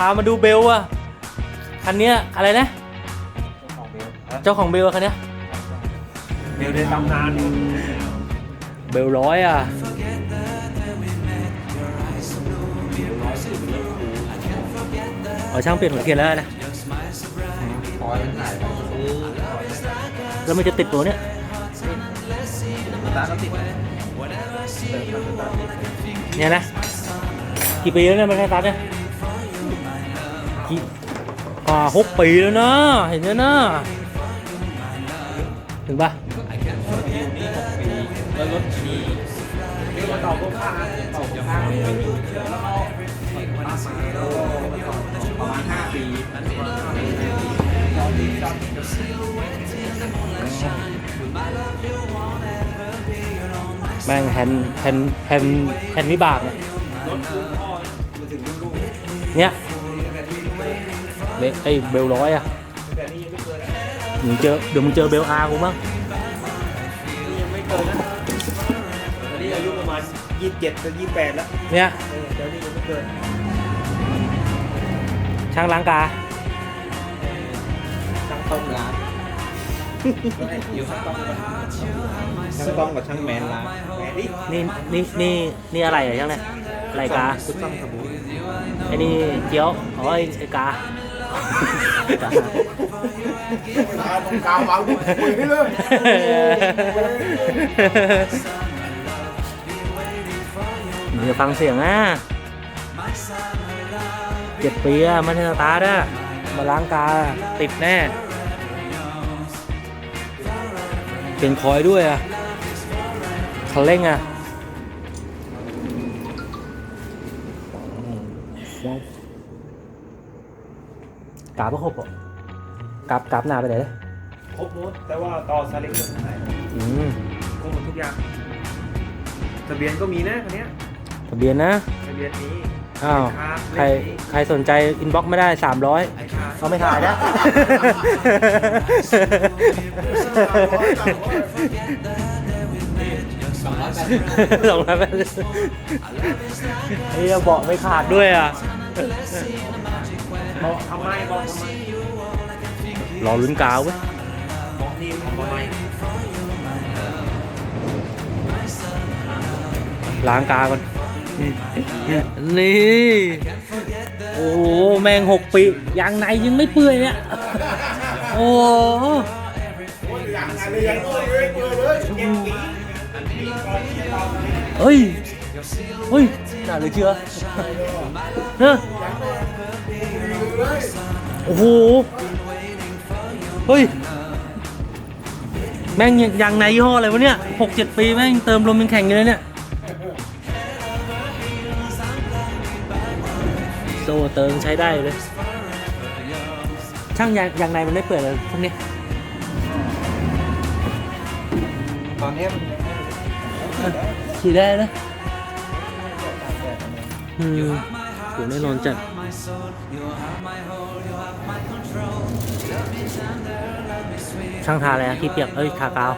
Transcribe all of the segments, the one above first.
พามาดูเบลอะคันเนี้ยอะไรนะของเบลเจ้าของเบลอะคันเนี้ยเบลในตำนานเบลร้อยอะเอาช่างเปลี่ยนหัวเทียนแล้วนะคอยมันถ่ายไปซื้อแล้วมันจะติดตัวเนี้ยสตาร์ทก็ติดเนี่ยนะ กี่ปีแล้วเนี่ยไม่ใช่ตัดเนี่ย กี่อ่าหกปีแล้วนะ เห็นแล้วนะ ถึงปะแล้วรถมีเรียกว่าต่อพวกข้างต่อพวกข้างแล้วเอาประมาณห้าปีแม่งแฮนด์แฮนแฮนแฮนวิบากเนี่ย รถคุณพ่อมาถึงรุ่นลูกไอ้เบลร้อยอะแต่นี่ยังไม่เกินนะมึงเจอเดี๋ยวมึงเจอเบลอาร์กูมั้งยังไม่เคยนะอันนี้อายุประมาณยี่สิบเจ็ดถึงยี่สิบแปดแล้วเนี่ยเดี๋ยวนี้ยังไม่เกินช่างล้างกาช่างต้มร้านอยู่ช่างต้มกันช่างต้มกับช่างแมนร้านนี่นี่นี่นี่อะไรอะช่างเนี่ยอะไรกาชุดต้มสบู่ไอ้นี่เจียวอ๋อไอ้ไอ้ กากาววางคุยให้เลยมึงจะฟังเสียงอะเจ็ดปีอะมันสตาร์ทอะมาล้างกาติดแน่เปลี่ยนคอยด้วยอะคันเร่งอะ กราบก็ครบอะกราบกราบหน้าไปไหนเลยครบหมดแต่ว่าต่อสลิงไม่ได้อืมครบหมดทุกอย่างทะเบียนก็มีนะคันเนี้ยทะเบียนนะทะเบียนนี้อ้าวครับใครใครสนใจอินบ็อกไม่ได้300 ไอ้ค่าเขาไม่ถ่ายนะ สองร้อยแปดสองร้อยแปดสิบเฮียเบาะไม่ขาดด้วยอะ บอกทำไมบอกทำไมรอลุ้นกาวเว้ยบอกนี่ทำไมล้างกาก่อนนี่ โอ้โห แม่งหกปียางในยังไม่เปื่อยเนี่ย โอ้โหอย่างไรเลยยังตัวเลยเปิดเลยเก็บปีเฮ้ย เฮ้ย น่าเหลยเชื่อเนอะ โอ้โห เฮ้ย แม่งยังยางในยี่ห้ออะไรวะเนี่ยหกเจ็ดปีแม่งเติมลมยังแข็งอยู่เลยเนี่ย โซ่เติมใช้ได้เลย ช่างยางยางในมันไม่เปิดเลยพวกนี้ ตอนนี้มันยังไม่ได้ขี่ได้นะอืมโหแน่นอนจัดช่างทาอะไรที่เปียกเอ้ยทากาว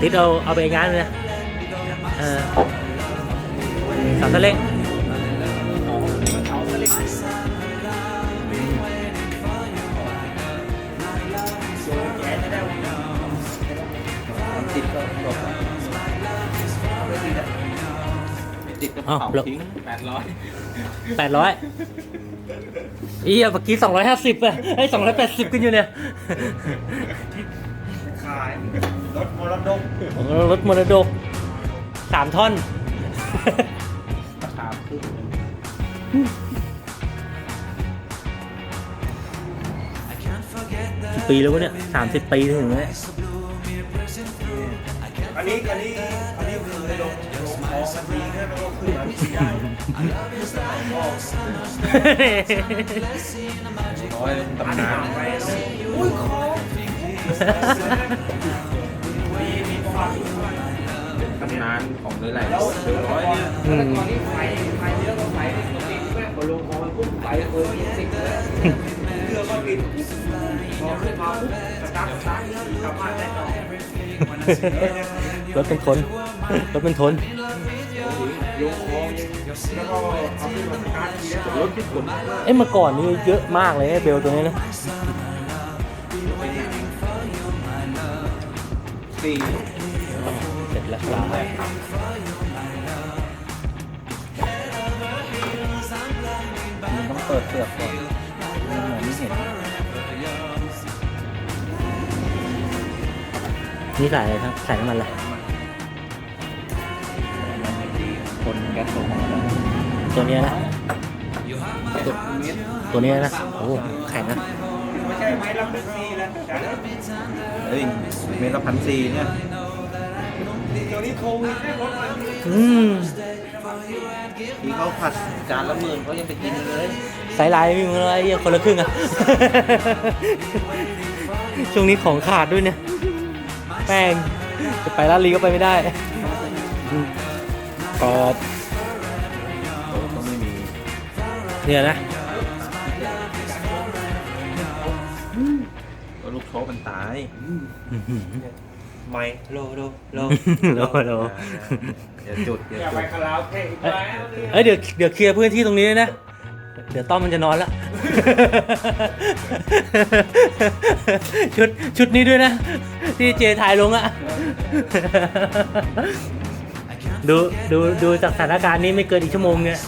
ติดเอาเอาไปงานเลยเออสามตะเล็ก ติดก็อ้าวเผาแล้ว ทิ้งแปดร้อยแปดร้อยอีเมื่อกี้สองร้อยห้าสิบอะไอ้สองร้อยแปดสิบกันอยู่เนี่ย ขายรถมรดกรถมรดกสามท่อน ราคาขึ้นกี่ปีแล้ววะเนี่ยสามสิบปีถึงแล้วเนี่ยอันนี้อันนี้อันนี้คือลงลงของ มันดีแค่ไม่ต้องขึ้นมาที่ได้ร้อยตำนานไปอุ้ยคอตำนานของหลายๆแล้วเดือร้อยเนี่ยตอนนี้ไฟไฟเยอะก็ไฟติดแม่พอลงคอมันปุ๊บไฟเคยติดเลยเรือก็ติดพอขึ้นมาปุ๊บสตาร์ทสตาร์ทกลับบ้านได้ต่อรถเป็นคนรถมันทน ยงคองแล้วก็เอาขึ้นมาสตาร์ททีแล้วรถที่ขนมากเอ้ยเมื่อก่อนนี่เยอะมากเลยนะเบลตัวนี้นะสี่เสร็จแล้วครับมันต้องเปิดเปลือกก่อนมันมองไม่เห็นนี่ใส่อะไรครับใส่น้ำมันอะไร คนแก๊สโซฮอล์แล้วตัวเนี้ยนะสุดเมตรตัวเนี้ยนะโอ้โหแข็งนะไม่ใช่ไม้ลำเป็นซีแล้วแต่เฮ้ยเมตรละพันสี่เนี่ยตัวนี้โควิดได้รถมันอืมที่เขาผัดจานละหมื่นเขายังไปกินเลยสายลายมีอะไรเหี้ยคนละครึ่งอะช่วงนี้ของขาดด้วยเนี่ยแป้งจะไปร้านลีก็ไปไม่ได้อืมกรอบ เนี่ยนะก็ลูกโชกมันตายไม่โลโลโลโลโลอย่าจุดอย่าอย่าจุไปดคาราโอเกะอีกแล้วเอ้ยเดี๋ยวเดี๋ยวเคลียร์พื้นที่ตรงนี้ด้วยนะ เดี๋ยวต้อมมันจะนอนละชุดชุดนี้ด้วยนะ ที่เจถ่ายลงอะ ดูดูดูจากสถานการณ์นี้ไม่เกินอีกชั่วโมงเนี่ย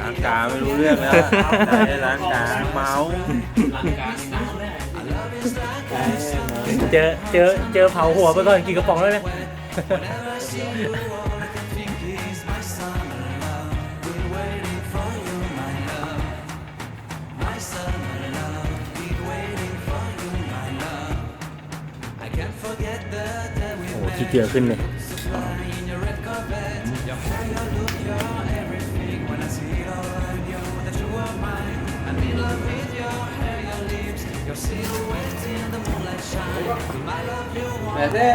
ล้างกาไม่รู้เรื่องแล้วได้ล้างกาเมาส์เจอเจอเจอเผาหัวไปก่อนกี่กระป๋องแล้วเนี่ย โอ้โหขี้เกียจขึ้นเลย แต่เด้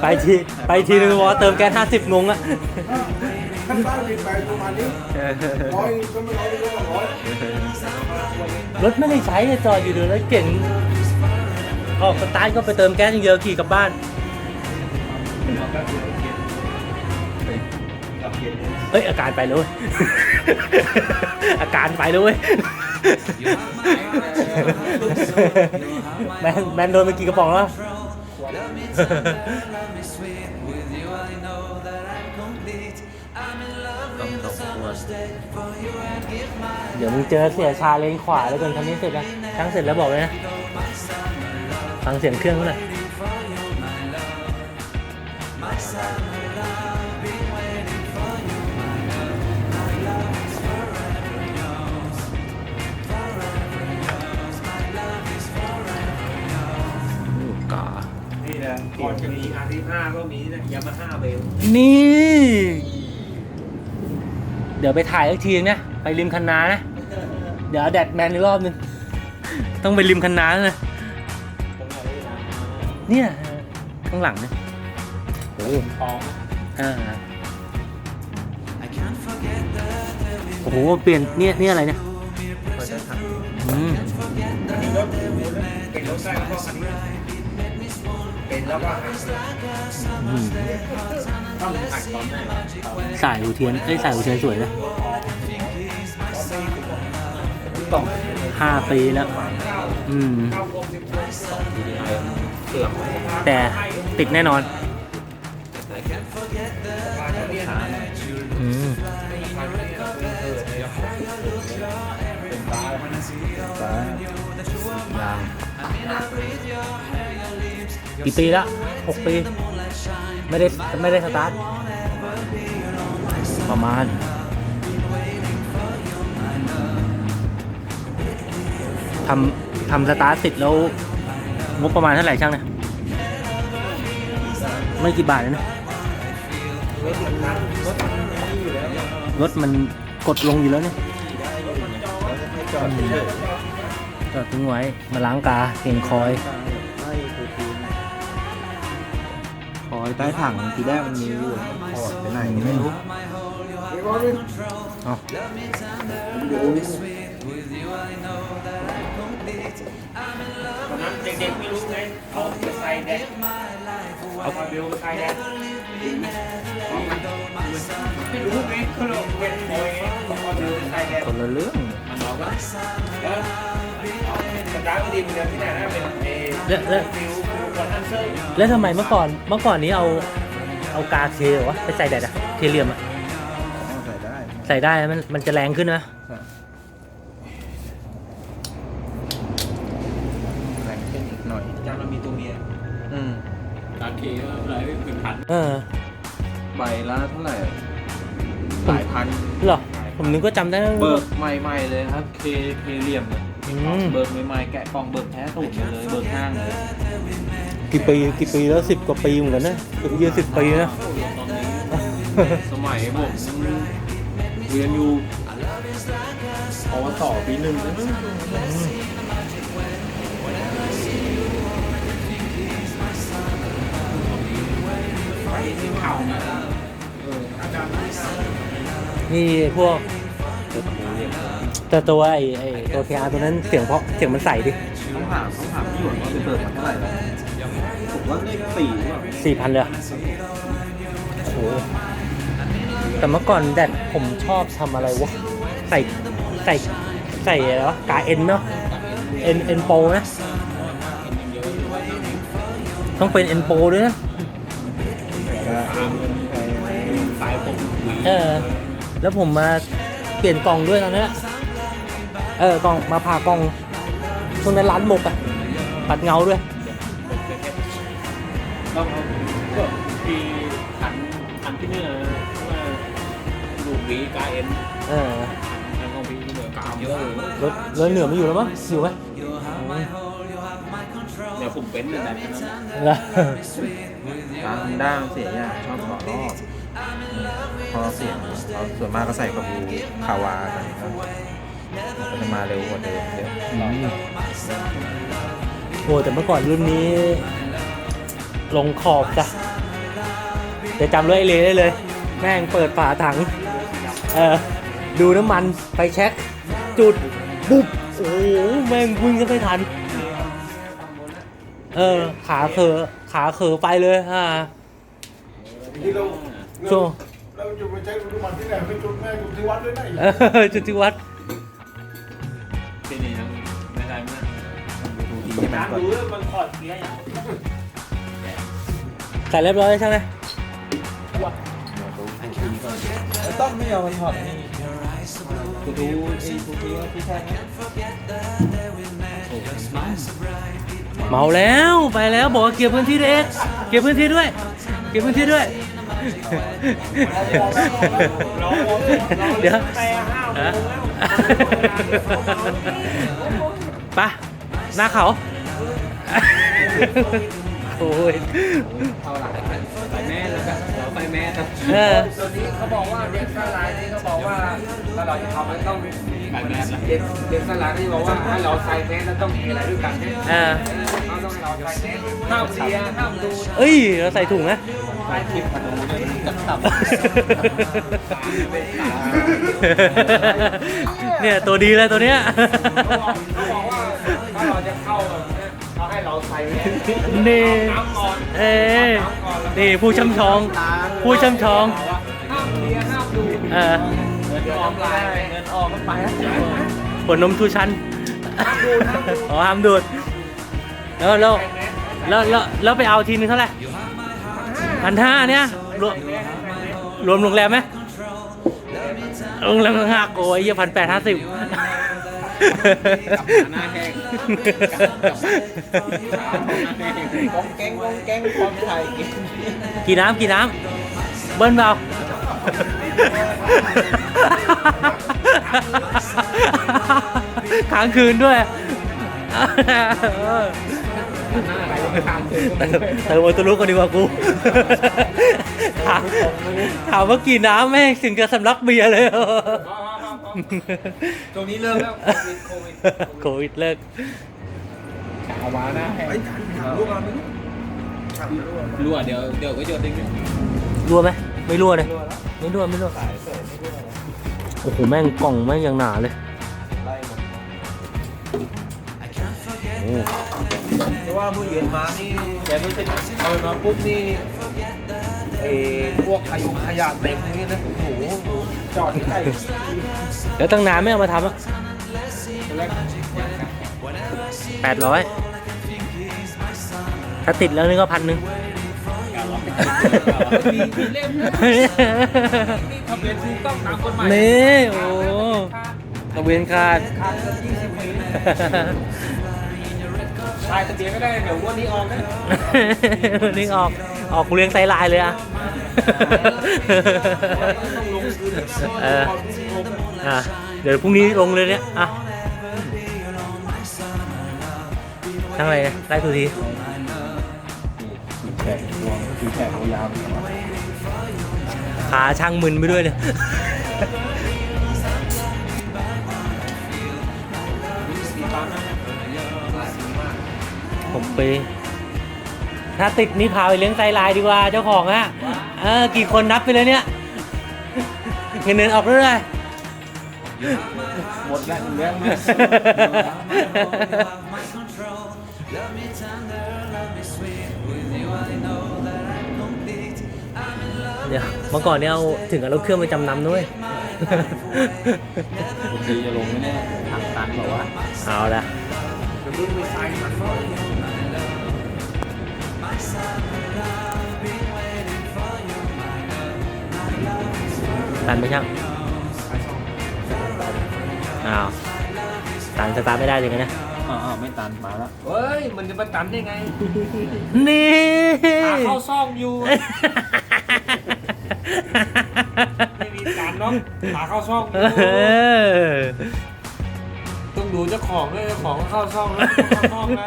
ไปทีไปทีนึงวอเติมแก๊สห้าสิบงงอะขั้นต้นบินไปประมาณนี้ร้อยก็ไม่ร้อยก็ร้อยรถไม่ได้ใช้เนี่ยจอดอยู่เดี๋ยวรถเก่ง ออกสตาร์ทก็ไปเติมแก๊สอย่างเดียวขี่กลับบ้าน เฮ้ยอาการไปเลย อาการไปเลยแมนแมนโดนไปกี่กระป๋องแล้ว เดี๋ยวมึงเจอเสียชาเลนขวาแล้วกันทำนี้เสร็จนะทั้งเสร็จแล้วบอกเลยนะ ฟังเสียงเครื่องเขาหน่อยกานี่นะก่อนจะมีอาร์ทีห้าก็มีนะยามาฮ่าเบลนี่ เดี๋ยวไปถ่ายอีกทีนะ ไปริมคันนานะ เดี๋ยวเอาแดดแมนอีกรอบนึง ต้องไปริมคันนาแล้วนะ เนี่ยข้างหลังเนี่ยโอ้โหทองอ่าโอ้โหเปลี่ยนเนี่ยเนี่ยอะไรเนี่ยเขาจะทอืมรถเป็นรถแรกก็อันนี้เป็นแล้วก็หาอืมต้องหักตอนไหนสายหูเทียนเอ้ยสายหูเทียนสวยนะำต้องห้าปีแล้ว อืม เสื่อมแต่ติดแน่นอนอืมยางกี่ปีละหกปี ไม่ได้ไม่ได้สตาร์ท ประมาณทำทำสตาร์ทติดแล้วงบประมาณเท่าไหร่ช่างเนี่ย ไม่กี่บาทเลยนะรถมันกดลงอยู่แล้วเนี่ยจอดทิ้งไว้มาล้างกาเก่งคอยนคอทีคอยใต้ถังทีแรกมันมีอยู่ถอดไปไหนไม่รู้เดี๋ยวก่อนดิเอา ตอนนั้นเด็กๆไม่รู้ไงเอาไปใส่แดงเอาคาเบลไปใส่แดงไม่รู้ไงเขาเราเป็นโอยไงเอาคาเบลไปใส่แดงคนละเรื่องมันบอกว่าแล้วสตาร์ทดีมันเดินที่ไหนนะเป็นเอแล้วแล้วฟิวฟิวคอนทันเซอร์แล้วทำไมเมื่อก่อนเมื่อก่อนนี้เอาเอากาเคเหรอวะไปใส่แดดอะเคเหลี่ยมอะใส่ได้ใส่ได้มันมันจะแรงขึ้นนะ แรงขึ้นอีกหน่อย จานมันมีตัวเมีย อืม ตอนทีอะไรไม่ เป็นพันเออใบละเท่าไหร่หลายพันเหรอ ผมนึกว่าจำได้ว่า เบิกใหม่ๆเลยครับ เคเคเหลี่ยมเลยอืม เบิกใหม่ๆแกะกล่องเบิกแท้สูตรเลยเบิกห้างเลยกี่ปีกี่ปีแล้วสิบกว่าปีเหมือนกันนะเกือบยี่สิบปีนะตอนนี้สมัยผมเรียนอยู่ปวสปีหนึ่งเล นี่พวกแต่ตัวไอ้ไอ้ตัวเคอาตัวนั้นเสียงเพราะเสียงมันใสดิต้องถามต้องถามพี่หยวนว่าไปเบิกมาเท่าไหร่แล้วผมว่าเลขสี่หรือเปล่าสี่พันเลยอะโอ้โหแต่เมื่อก่อนแดดผมชอบทำอะไรวะใส่ใส่ใส่อะไรวะกาเอ็นเนาะเอ็นเอ็นโปนะ ต้องเป็นเอ็นโปด้วยนะ สายผมเออ แล้วผมมาเปลี่ยนกล่องด้วยตอนนั้นอะเออกล่องมาผ่ากล่องช่วงนั้นร้านหมกอะปัดเงาด้วยต้องเอาก็ปีขันขันที่เนี่ยว่าลูกวีกาเอ็นเออแล้วก็วีเหนือกามเยอะเลยรถรถเหนือไม่อยู่แล้วมั้งอยู่ไหม เนี่ยผมเป็นแบบนั้นแล้วร้านฮอนด้ามันเสียยากชอบต่อรอบพอเสียงเขาส่วนมากก็ใส่กระบูคาวากันครับมันจะมาเร็วกว่าเดิมเยอะโอ้แต่เมื่อก่อนรุ่นนี้ ลงขอบจ้ะจะจำรถไอเลได้เลย แม่งเปิดฝาถัง เออดูน้ำมันไปเช็ค จุดปุ๊บโอ้โหแม่งวิ่งจะไม่ทัน เออ ขาเขอขาเขอไปเลยอ่าที่เราช่วงเราจะไปใช้น้ำมันที่ไหนไปจุดแม่จุดที่วัดด้วยนะเออจุดที่วัดที่นี่นะไม่ได้มากดูดีให้มันก่อนดูแล้วมันถอดเสียอย่างใส่เรียบร้อยใช่ไหมต้องไม่เอามันถอดนี่จะดูไอ้ทุกทีว่าพี่แท้ไหม เมาแล้วไปแล้วบอกว่าเก็บพื้นที่ด้วยเอ็กซ์เก็บพื้นที่ด้วย เก็บพื้นที่ด้วย เดี๋ยวฮะไปะหน้าเขา โอ้ยเอาหลังไปแม่แล้วกันเราไปแม่ครับเออตัวนี้เขาบอกว่าเด็กสลายนี่เขาบอกว่าถ้าเราจะทำมันต้อง แบบแบบเด็กเด็กสลายนี่บอกว่าให้เราใส่แมสแล้วต้องมีอะไรด้วยกันเนี่ยอ่า เขาต้องให้เราใส่แมสห้ามเลียห้ามดูเอ้ย เราใส่ถุงนะไปคลิปมาดูเลยจับตับเนี่ยตัวดีเลยตัวเนี้ย เขาบอกเขาบอกว่าถ้าเราจะเข้าแบบเนี้ยเขาให้เราใส่แมสนี่น้ำก่อนเอ้ยนี่ผู้ช่ำชอง ผู้ช่ำชอง ห้ามเลียห้ามดู เออ เงินออมลายเงินออมมันไปแล้วผลนมทูชันอ๋อห้ามดูดแล้วแล้วแล้วแล้วแล้วไปเอาทีนึงเท่าไหร่พันห้าเนี่ยรวมรวมโรงแรมไหมโรงแรมหักโอ้ยยี่พันแปดห้าสิบหน้าแห้งกองแกงกองแกงความไทยกินกี่น้ำกี่น้ำเบิ้ลเปล่า ค้างคืนด้วยเติมโอตุลุกกันดีกว่ากู ถามถามว่ากี่น้ำแม่งถึงจะสำลักเบียร์เลยตรงนี้เริ่มแล้วโควิดโควิดโควิดเลิกเอามาหน้าแห้งลูกเราไหมรั่วเดี๋ยวเดี๋ยวก็โยนทิ้งรั่วไหม ไม่รั่วเลย ไม่รั่วไม่รั่วโอ้โหแม่งกล่องแม่งยังหนาเลยไล่หมดโอ้เพราะว่าเมื่อเย็นมานี่แกรู้สึกเอามาปุ๊บนี่เออพวกขยงขยะเต็มนี่นะโอ้โหจอดที่ใกล้แล้วตั้งนานไม่เอามาทำอะแรกแปดร้อยถ้าติดแล้วนี่ก็พันหนึ่ง มีมีเล่มนะนี่ทะเบียนถูกต้องตามกฎหมายนี่โอ้ตะเวนขาดขาดละยี่สิบปีชายทะเบียนก็ได้เดี๋ยววันนี้ออกนะนี่ออกออกกูเลี้ยงไซลายเลยอะเดี๋ยวพรุ่งนี้ลงเลยเนี่ยอะทั้งอะไรไล่ทุกที แขกรวมคือแขกยาวๆขาช่างมึนไปด้วยเนี่ยผมไปถ้าติดนี่พาไปเลี้ยงไซลายดีกว่าเจ้าของอะเออกี่คนนับไปเลยเนี่ยเงินเดือนออกเรื่อยหมดแล้วเรื่อง เดี๋ยวเมื่อก่อนเนี่ยเอาถึงกับรถเครื่องไปจำนำด้วยดีจะลงไหมเนี่ยทางตันบอกว่าเอาละเดี๋ยวมึงไปใส่มันก็ตันไหมช่างอ้าวตันสตาร์ทไม่ได้เลยไงเนี่ยอ๋อไม่ตันมาแล้วเฮ้ย มันจะมาตันได้ไงนี่ ขาเข้าซ่องอยู่ ไม่มีการเนาะขาเข้าซ่องอเอยู่อต้องดูเจ้าของด้วยเจ้าของเข้าซ่องแล้วเข้าซ่องนะ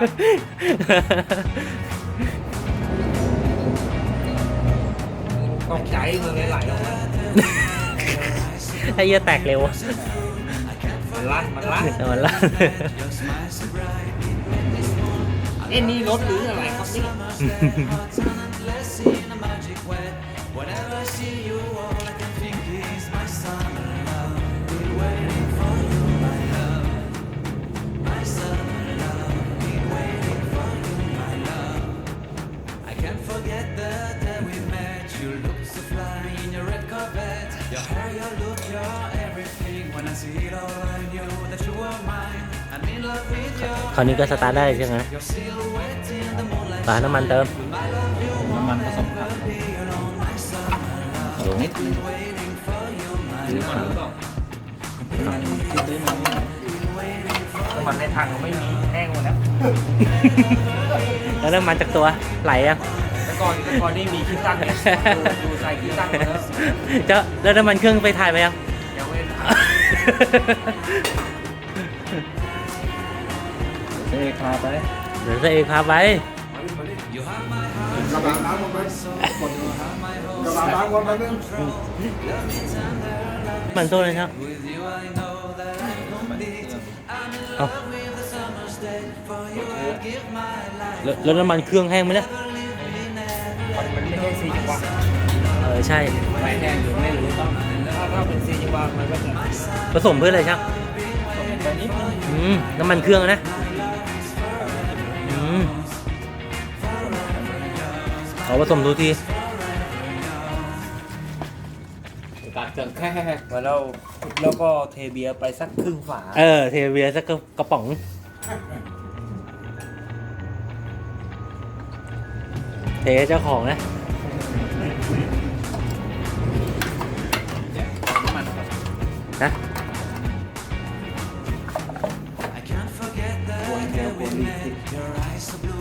ตกใจเงินไหลๆออกมาไอ้เหี้ยแตกเร็วมันลั่นมันลั่นแต่มันลั่นเอ้นี่รถหรืออะไรครับนี่ คราวนี้ก็สตาร์ทได้ใช่ไหมฝาน้ำมันเติม น้ำมันผสมครับ ลงนิดนึงน้ำมันในถังก็ไม่มีแห้งหมดแล้วแล้วน้ำมันจากตัวไหลยังแต่ก่อนแต่ก่อนนี่มีคิดตั้งเนี่ยดูดูใส่คิดตั้งมาแล้วเจะแล้วน้ำมันเครื่องไปถ่ายไปยังยังไม่ได้เซ่คาไปเดี๋ยวจะเอกพาไปก ระบะน้ำมันไปกระบะน้ำมันไปนึงมันโซ่เลยครับเอาแล้วแล้วน้ำมันเครื่องแห้งไหมเนี่ยมันไม่ใช่สี่จังหวะเออใช่ไม่แห้งหรือไม่รู้ต้องถ้าถ้าเป็นสี่จังหวะมันก็จะผสมเพื่ออะไรช่างแบบนี้อืมน้ำมันเครื่องอะนะ เอาผสมดูทีกัดเกินแค่แล้วแล้วก็เทเบียร์ไปสักครึ่งฝาเออ เทเบียร์สักกระป๋อง เทเจ้าของนะนะวนเดียววนลิปสติกแผ่นลิปสติกโอ้ยน้ำมันเครื่องบิ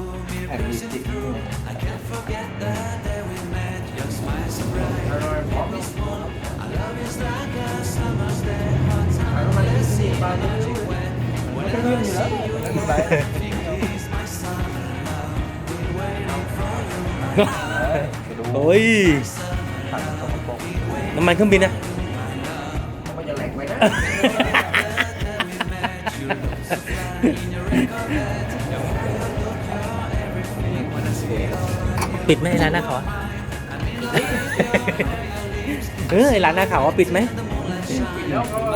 นนะมันจะแหลกไหมนะ ปิดไหมร้านหน้าเขาเฮ้ยร้านหน้าเขาปิดไหม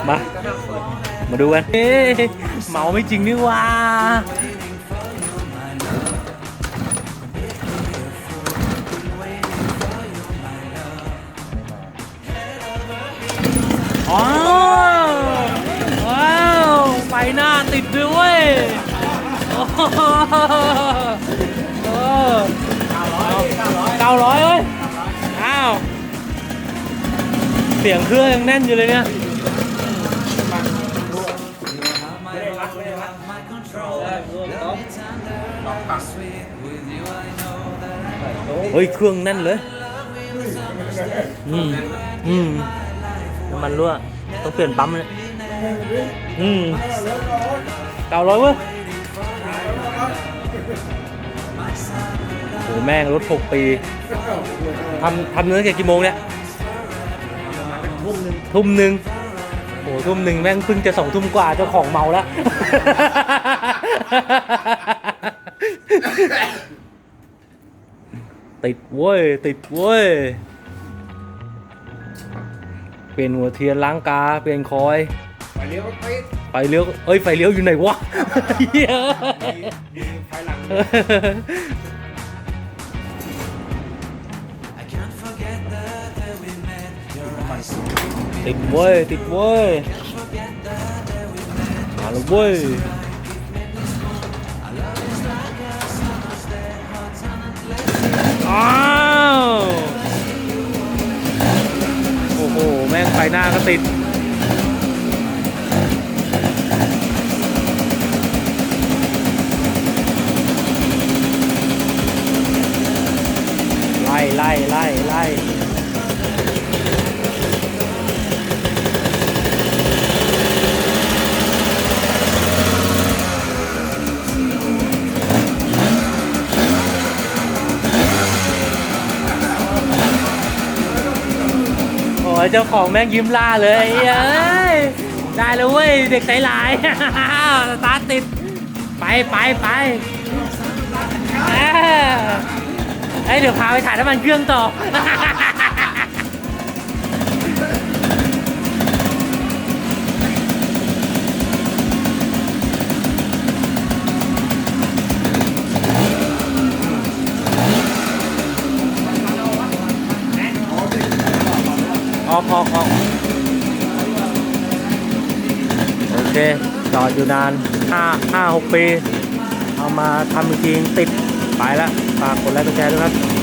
มา มาดูกัน เอ๊เมาไม่จริงนี่ว่าว้าว ไฟหน้าติดด้วย อ้โหเออเก้าร้อยเว้ยอ้าว เสียงเครื่องยังแน่นอยู่เลยเนี่ยเฮ้ย เครื่องแน่นเลย อืม อืมน้ำมันรั่ว ต้องเปลี่ยนปั๊มเลย อืมเก้าร้อยเว้ย โอ้แม่งรถหกปีทำทำเนื้อแค่กี่โมงเนี่ยทุ่มหนึ่งโอ้ทุ่มหนึ่งแม่งเพิ่งจะสองทุ่มกว่าเจ้าของเมาแล้ว ติดเว้ย ติดเว้ย เปลี่ยนหัวเทียนล้างกา เปลี่ยนคอย ไปเลี้ยวไป ไฟเลี้ยว เอ้ย ไฟเลี้ยวอยู่ไหนวะเหี้ยมีไฟหลังติดเว้ย ติดเว้ยมาแล้วเว้ยอ้าว โอ้โห แม่งไฟหน้าก็ติด ล่ไล่ไล่ไล่โอ้ยเจ้าของแม่งยิ้มล่าเลยเอ้ยได้แล้วเว้ยเด็กใจหลายสตาร์ติด ไปไปไป เอ้ยเดี๋ยวพาไปถ่ายน้ำมันเครื่องต่อ ออกออกออกโอเคจอดอยู่นานห้าห้าหกปี เอามาทำจริงติดไปแล้ว ฝากกดไลค์กดแชร์ด้วยครับ